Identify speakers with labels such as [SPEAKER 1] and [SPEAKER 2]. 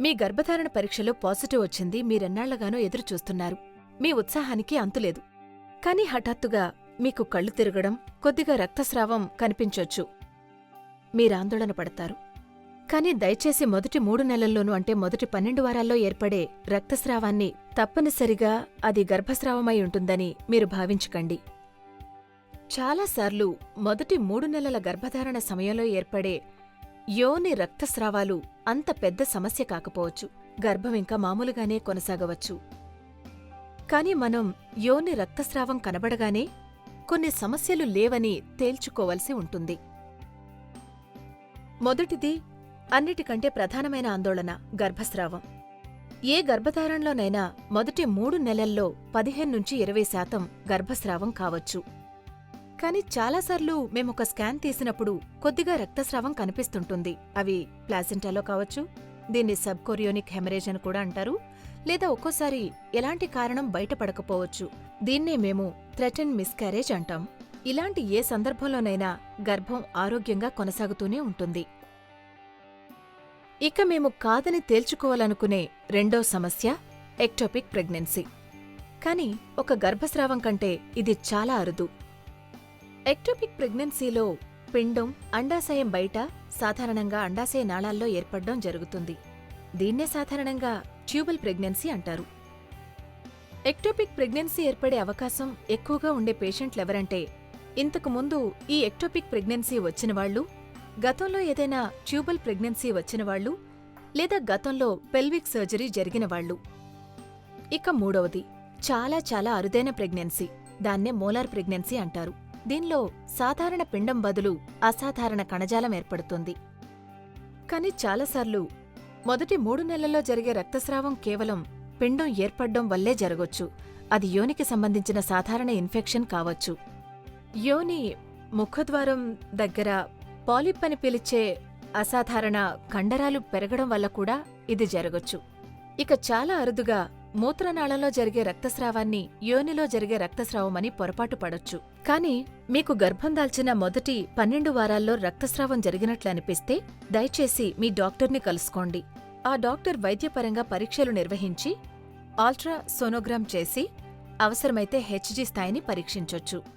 [SPEAKER 1] మీ గర్భధారణ పరీక్షలో పాజిటివ్ వచ్చింది మీరెన్నాళ్ళగానో ఎదురుచూస్తున్నారు. మీ ఉత్సాహానికి అంతులేదు కాని హఠాత్తుగా మీకు కళ్ళు తిరగడం కొద్దిగా రక్తస్రావం కనిపించొచ్చు. మీరాందోళన పడతారు. కాని దయచేసి మొదటి మూడు నెలల్లోనూ అంటే మొదటి పన్నెండు వారాల్లో ఏర్పడే రక్తస్రావాన్ని తప్పనిసరిగా అది గర్భస్రావమై ఉంటుందని మీరు భావించకండి. చాలాసార్లు మొదటి మూడు నెలల గర్భధారణ సమయంలో ఏర్పడే యోని రక్తస్రావాలు అంత పెద్ద సమస్య కాకపోవచ్చు. గర్భం ఇంకా మామూలుగానే కొనసాగవచ్చు. కాని మనం యోని రక్తస్రావం కనబడగానే కొన్ని సమస్యలు లేవని తేల్చుకోవలసి ఉంటుంది. మొదటిది అన్నిటికంటే ప్రధానమైన ఆందోళన గర్భస్రావం. ఏ గర్భధారణలోనైనా మొదటి మూడు నెలల్లో పదిహేను నుంచి ఇరవై శాతం గర్భస్రావం కావచ్చు. కానీ చాలాసార్లు మేమొక స్కాన్ తీసినప్పుడు కొద్దిగా రక్తస్రావం కనిపిస్తుంటుంది. అవి ప్లాసెంటాలో కావచ్చు దీన్ని సబ్కొరియోనిక్ హెమరేజ్ అని కూడా అంటారు లేదా ఒక్కోసారి ఎలాంటి కారణం బయటపడకపోవచ్చు. దీన్నే మేము థ్రెటన్ మిస్క్యారేజ్ అంటాం. ఇలాంటి ఏ సందర్భంలోనైనా గర్భం ఆరోగ్యంగా కొనసాగుతూనే ఉంటుంది. ఇక మేము కాదని తేల్చుకోవాలనుకునే రెండో సమస్య ఎక్టోపిక్ ప్రెగ్నెన్సీ. కానీ ఒక గర్భస్రావం కంటే ఇది చాలా అరుదు. ఎక్టోపిక్ ప్రెగ్నెన్సీలో పిండం అండాశయం బయట సాధారణంగా అండాశయ నాళాల్లో ఏర్పడడం జరుగుతుంది. దీన్నే సాధారణంగా ట్యూబల్ ప్రెగ్నెన్సీ అంటారు. ఎక్టోపిక్ ప్రెగ్నెన్సీ ఏర్పడే అవకాశం ఎక్కువగా ఉండే పేషెంట్లెవరంటే ఇంతకు ముందు ఈ ఎక్టోపిక్ ప్రెగ్నెన్సీ వచ్చినవాళ్ళు గతంలో ఏదైనా ట్యూబల్ ప్రెగ్నెన్సీ వచ్చినవాళ్ళు లేదా గతంలో పెల్విక్ సర్జరీ జరిగినవాళ్ళు ఇక మూడవది చాలా చాలా అరుదైన ప్రెగ్నెన్సీ దాన్నే మోలార్ ప్రెగ్నెన్సీ అంటారు. దీనిలో సాధారణ పిండం బదులు అసాధారణ కణజాలం ఏర్పడుతుంది. కాని చాలాసార్లు మొదటి మూడు నెలల్లో జరిగే రక్తస్రావం కేవలం పిండం ఏర్పడ్డం వల్లే జరగొచ్చు. అది యోనికి సంబంధించిన సాధారణ ఇన్ఫెక్షన్ కావచ్చు. యోని ముఖద్వారం దగ్గర పాలిప్ అని పిలిచే అసాధారణ కండరాలు పెరగడం వల్ల కూడా ఇది జరగొచ్చు. ఇక చాలా అరుదుగా మూత్రనాళంలో జరిగే రక్తస్రావాన్ని యోనిలో జరిగే రక్తస్రావమని పొరపాటు పడొచ్చు. కానీ మీకు గర్భం దాల్చిన మొదటి పన్నెండు వారాల్లో రక్తస్రావం జరిగినట్లు అనిపిస్తే దయచేసి మీ డాక్టర్ని కలుసుకోండి. ఆ డాక్టర్ వైద్యపరంగా పరీక్షలు నిర్వహించి ఆల్ట్రా సోనోగ్రామ్ చేసి అవసరమైతే హెచ్జీ స్థాయిని పరీక్షించొచ్చు.